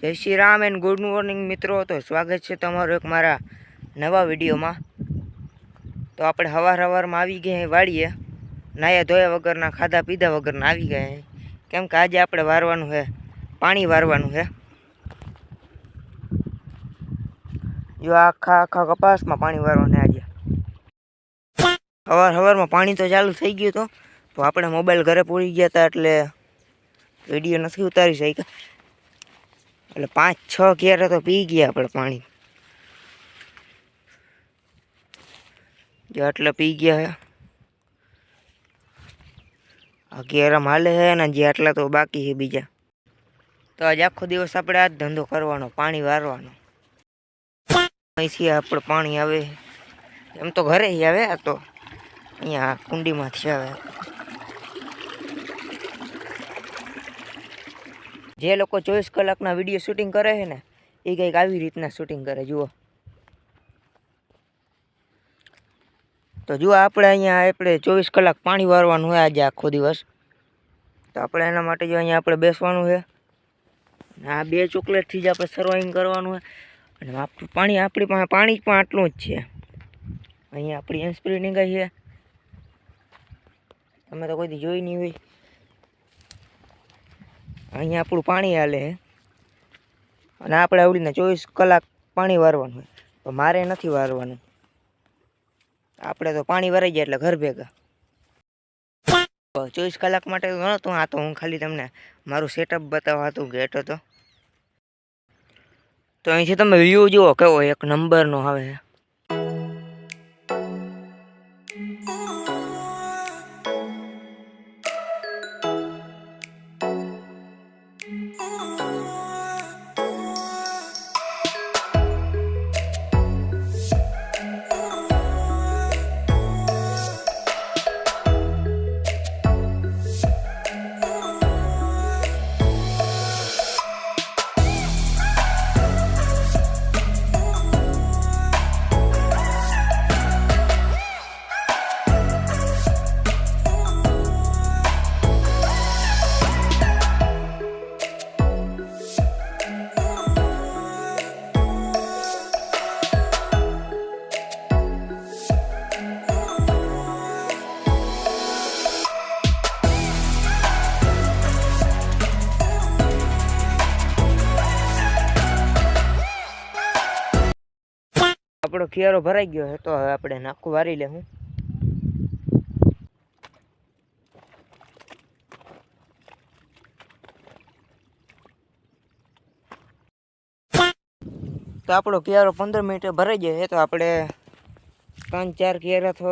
જય Shri Ram and good morning મિત્રો. તો સ્વાગત છે તમારું એક મારા નવા વિડીયોમાં. તો આપણે હવાર હવારમાં આવી ગયા વાળીએ નાયા ધોયા વગરના, ખાધા પીધા વગરના આવી ગયા કેમ કે આજે આપણે વારવાનું છે પાણી વારવાનું છે જો આખા આખા કપાસમાં પાણી વારવાનું આજે. હવાર હવારમાં પાણી તો ચાલુ થઈ ગયું તો આપણે મોબાઈલ ઘરે પૂરી ગયા હતા એટલે વીડિયો નથી ઉતારી શક્યા. એટલે પાંચ, છ કેરા તો પી ગયા આપણે પાણી. જો આટલા પી ગયા હે. આ ઘેરામાં હાલે છે ને જે આટલા તો બાકી છે બીજા. તો આજે આખો દિવસ આપણે આ ધંધો કરવાનો, પાણી વારવાનો. અહીંથી આપણે પાણી આવે. એમ તો ઘરે આવે આ તો. અહીંયા કુંડીમાંથી આવે. જે લોકો ચોવીસ કલાકના વીડિયો શૂટિંગ કરે છે ને, એ કંઈક આવી રીતના શૂટિંગ કરે, જુઓ. તો જુઓ, આપણે અહીંયા આપણે ચોવીસ કલાક પાણી વારવાનું હોય આજે આખો દિવસ. તો આપણે એના માટે જો અહીંયા આપણે બેસવાનું છે. આ બે ચોકલેટથી જ આપણે સર્વાઈંગ કરવાનું હોય અને આપણું પાણી, આપણી પાસે પાણી પણ આટલું જ છે. અહીંયા આપણી એન્સ્પ્રી નીકળી છે. તમે તો કોઈથી જોઈ નહીં હોય. અહીંયા આપણું પાણી હાલે. અને આપણે આવડીને ચોવીસ કલાક પાણી વારવાનું હોય. તો મારે નથી વારવાનું. આપણે તો પાણી વરાઈ જાય એટલે ઘર ભેગા. ચોવીસ કલાક માટે નહોતું આ તો હું ખાલી તમને મારું સેટઅપ બતાવવા હતું ગેટ હતો તો. અહીંથી તમે વ્યૂ જુઓ કેવો એક નંબરનો આવે. આપણો ખિયારો ભરાઈ ગયો છે, તો હવે આપણે નાખું વારી લેવું. તો આપણો કિયારો પંદર મિનિટે ભરાઈ જાય છે, તો આપણે ત્રણ ચાર કિયારા તો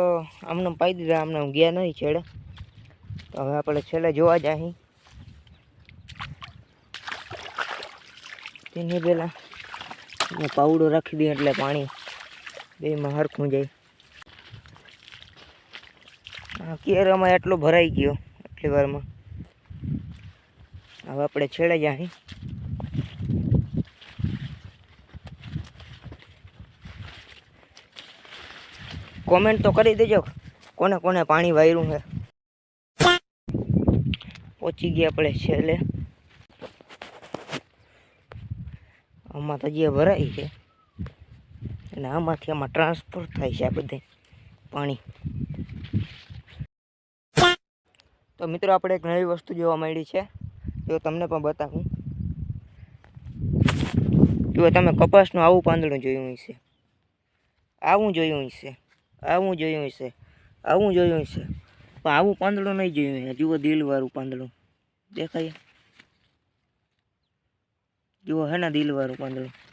આમને પાઈ દીધા, આમને ગયા નહીં છેડે. તો હવે આપણે છેલ્લે જોવા જાય તેની પહેલાં પાવડો રાખી દઈએ એટલે પાણી બેમાં હરખું જાય. કેરામાં એટલો ભરાઈ ગયો એટલી વારમાં. હવે આપણે છેડે જાય કોમેન્ટ તો કરી દેજો, કોને કોને પાણી વાયરું છે પહોંચી ગયા આપણે છેલ્લે. આમાં તો જે ભરાઈ છે. અને આમાંથી આમાં ટ્રાન્સફર થાય છે આ બધે પાણી. તો મિત્રો આપણે એક નવી વસ્તુ જોવા મળી છે. જો તમને પણ બતાવું. જો તમે કપાસનું આવું પાંદડું જોયું હશે. આવું જોયું હશે. આવું જોયું હશે. આવું જોયું હશે. પણ આવું પાંદડું નહીં જોયું હે. જુઓ દિલવાળું પાંદડું. દેખાય? જુઓ હે ને દિલવાળું પાંદડું.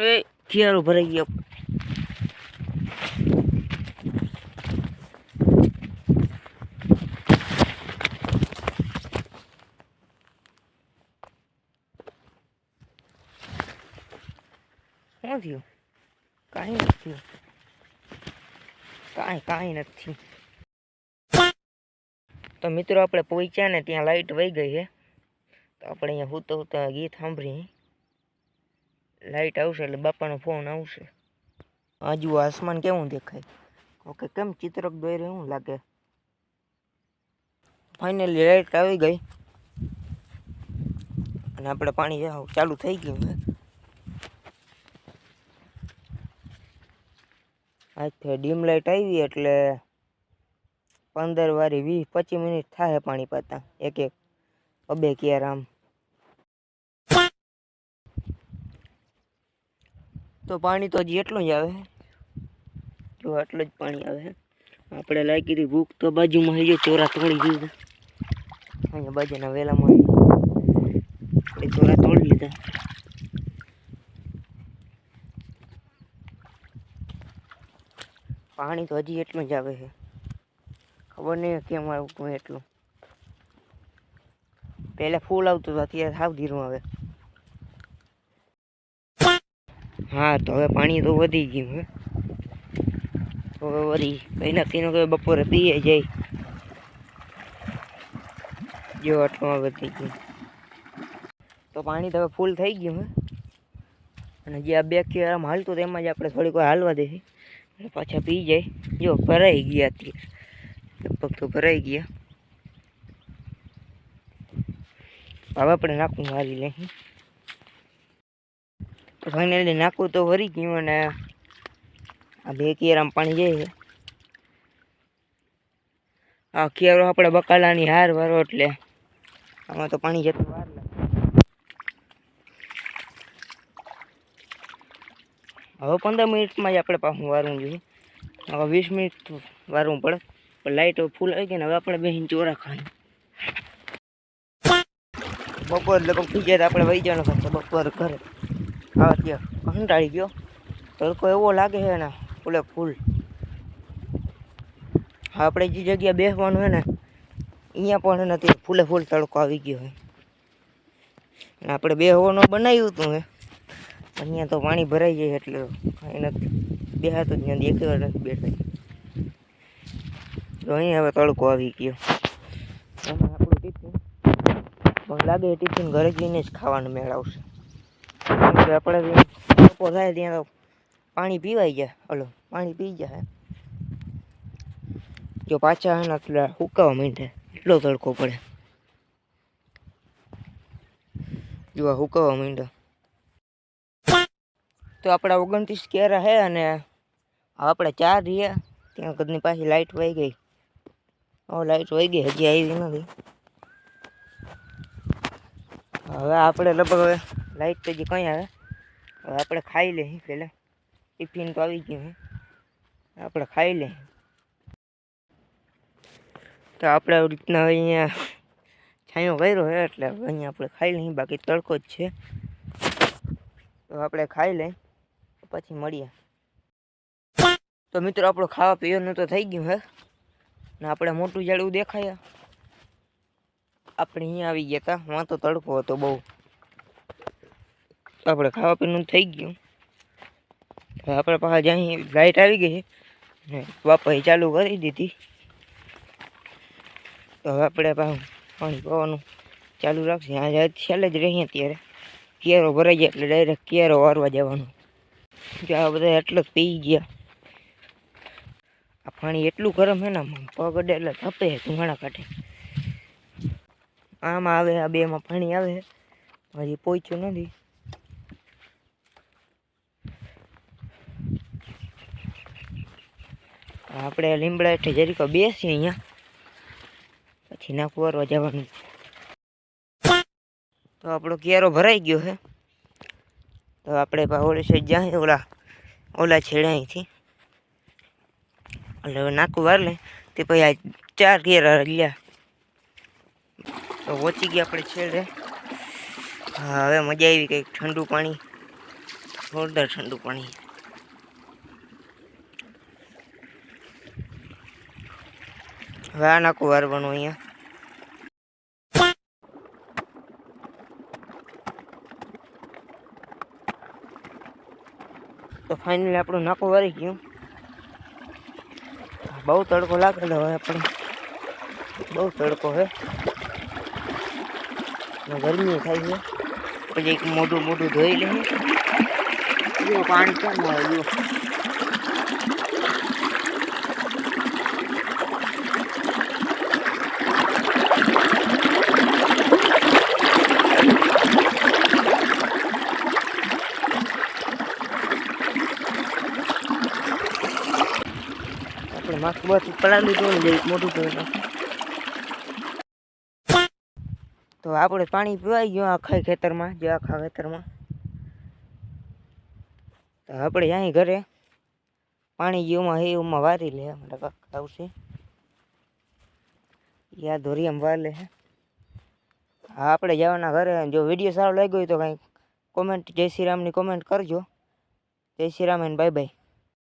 એ ભરાઈ ગયો. શું થયું? કાંઈ નથી કાંઈ કાંઈ નથી તો મિત્રો, આપણે પહોંચ્યા ને ત્યાં લાઈટ વહી ગઈ છે તો આપણે અહીંયા હું તો ગીત સાંભળી લાઈટ આવશે એટલે બાપાનો ફોન આવશે. હજુ આસમાન કેવું દેખાય? ઓકે, કેમ ચિત્રક દોરી એવું લાગે? ફાઇનલી લાઈટ આવી ગઈ. અને આપણે પાણી હાવ ચાલુ થઈ ગયું છે. આજથી ડીમ લાઈટ આવી એટલે પંદર વારી વીસ પચીસ મિનિટ થાય પાણી પાતા. એક એક, અબે ક્યાર આમ. તો પાણી તો હજી એટલું જ આવે. જો આટલું જ પાણી આવે આપણે લાગી હતી ભૂખ તો બાજુમાં હજી ચોરા તોડી દીધા. અહીંયા બાજુના વેલામાં એ ચોરા તોડી લીધા પાણી તો હજી એટલું જ આવે છે ખબર નહીં કેમ આવું, એટલું. પહેલાં ફૂલ આવતું હતું, અત્યારે સાવ ધીરું આવે. હા, તો હવે પાણી તો વધી ગયું હે. તો હવે વધી કંઈ નક્કી નું બપોરે પીએ જાય. જો આટલું વધી ગયું. તો પાણી તો હવે ફૂલ થઈ ગયું હે. અને જે આ બે કે આમ હાલતું તેમાં જ આપણે થોડીક વાર હાલવા દે અને પાછા પી જાય. જો ભરાઈ ગયા અત્યારે. લગભગ તો ભરાઈ ગયા. હવે આપણે નાખું મારી લઈ. તો ફાઇનલી નાખું તો વરી ગયું અને આ બે કેરામ પાણી જાય છે. આ કેરો આપણે બકાલાની હાર વારો એટલે આમાં તો પાણી જતું વાર હવે પંદર મિનિટમાં જ આપણે પાછું વારવું જોઈએ હવે વીસ મિનિટ વારવું પડે. લાઇટ ફૂલ આવી ગઈ ને હવે આપણે બેહીને ચોરા ખાઈ. બપોર લગભગ થઈ જાય આપણે વહી જવાનું બપોર ઘરે. હા ત્યાં કંટાળી ગયો તડકો એવો લાગે છે ને ફૂલે ફૂલ. હા આપણે જે જગ્યા બેસવાનું છે ને, અહીંયા પણ નથી ફૂલે ફૂલ તડકો આવી ગયો હોય. આપણે બેસવાનું બનાવ્યું હતું હે. અહીંયા તો પાણી ભરાઈ જાય એટલે નથી બેહાતું જ નથી એક નથી બેઠા. તો અહીં હવે તડકો આવી ગયો. આમાં આપણું ટિફિન પણ લાગે ટિફિન ઘરે જઈને જ ખાવાનું મેળ કે આપણે તડકો થાય ત્યાં તો પાણી પીવાઈ જાય હલો, પાણી પી જાય જો પાછા હે ને એટલે સુકાવા માંડે. એટલો તડકો પડે. જો આ માંડે. તો આપણા ઓગણત્રીસ કેરા હે અને આપણે ચાર રહ્યા. ત્યાં કદની પાછી લાઈટ વહી ગઈ. ઓ લાઇટ વહી ગઈ, હજી આવી નથી. હવે આપણે લગભગ હવે લાઈટ તો હજી કંઈ આવે. હવે આપણે ખાઈ લઈએ પહેલાં. ટિફિન તો આવી ગયું હે. આપણે ખાઈ લઈએ. તો આપણે આવી રીતના અહીંયા છાંયો કર્યો હે એટલે અહીંયા આપણે ખાઈ લઈએ. બાકી તડકો જ છે. તો આપણે ખાઈ લઈએ. પછી મળીએ. તો મિત્રો આપણું ખાવા પીવાનું તો થઈ ગયું હે. ને આપણે મોટું જાડું દેખાયા. આપણે અહીંયા આવી ગયા હતા વાં તો તડકો હતો બહુ. આપણે ખાવા પીવાનું થઈ ગયું. હવે આપણે પાછા જ્યાં લાઈટ આવી ગઈ ને બાપાએ ચાલુ કરી દીધી. તો હવે આપણે પાણી પીવાનું ચાલુ રાખશે. આજે છેલ્લે જ રહીએ ત્યારે કેરો ભરાઈ જાય એટલે ડાયરેક્ટ કેરો વારવા જવાનું. આ બધા એટલો જ પી ગયા. આ પાણી એટલું ગરમ હે ને પગ અડે એટલે તપે ધુમાડા કાઢે આમાં આવે, આ બેમાં પાણી આવે હજી પહોંચ્યું નથી. આપણે લીમડા એટલે જરીકો બેસીએ અહીંયા. પછી નાખું વારવા જવાનું. તો આપણો કેરો ભરાઈ ગયો છે. તો આપણે પા ઓલી સાઈડ જાય ઓલા ઓલા છેડા અહીંથી. એટલે નાખું વાર લે તે પછી આ ચાર કેરા ગયા તો વોચી ગયા આપણે છેડે. હા, હવે મજા આવી કંઈક ઠંડુ પાણી. જોરદાર ઠંડુ પાણી. હવે આ નાખું વારવાનું અહીંયા. તો ફાઇનલી આપણું નાકું વારી ગયું. બહુ તડકો લાગેલો હવે આપણે બહુ તડકો ને ગરમી થાય છે. પછી એક મોઢું મોઢું ધોઈ લઈએ. પાણી કેમ આવે જો બાથું પલાળી ને મોટું કર્યું તો આપણે પાણી પીવાઈ ગયું આખા ખેતરમાં, જે આખા ખેતરમાં. તો આપણે અહીં ઘરે પાણી જેમાં હે, એમાં વારી લે અમારા કાકા આવશે યા ધોરી વાલે લે હા. આપણે જવાના ઘરે, જો વીડિયો સારો લાગ્યો હોય તો કંઈક કોમેન્ટ જય શ્રી રામની કોમેન્ટ કરજો. જય Shri Ram and bye bye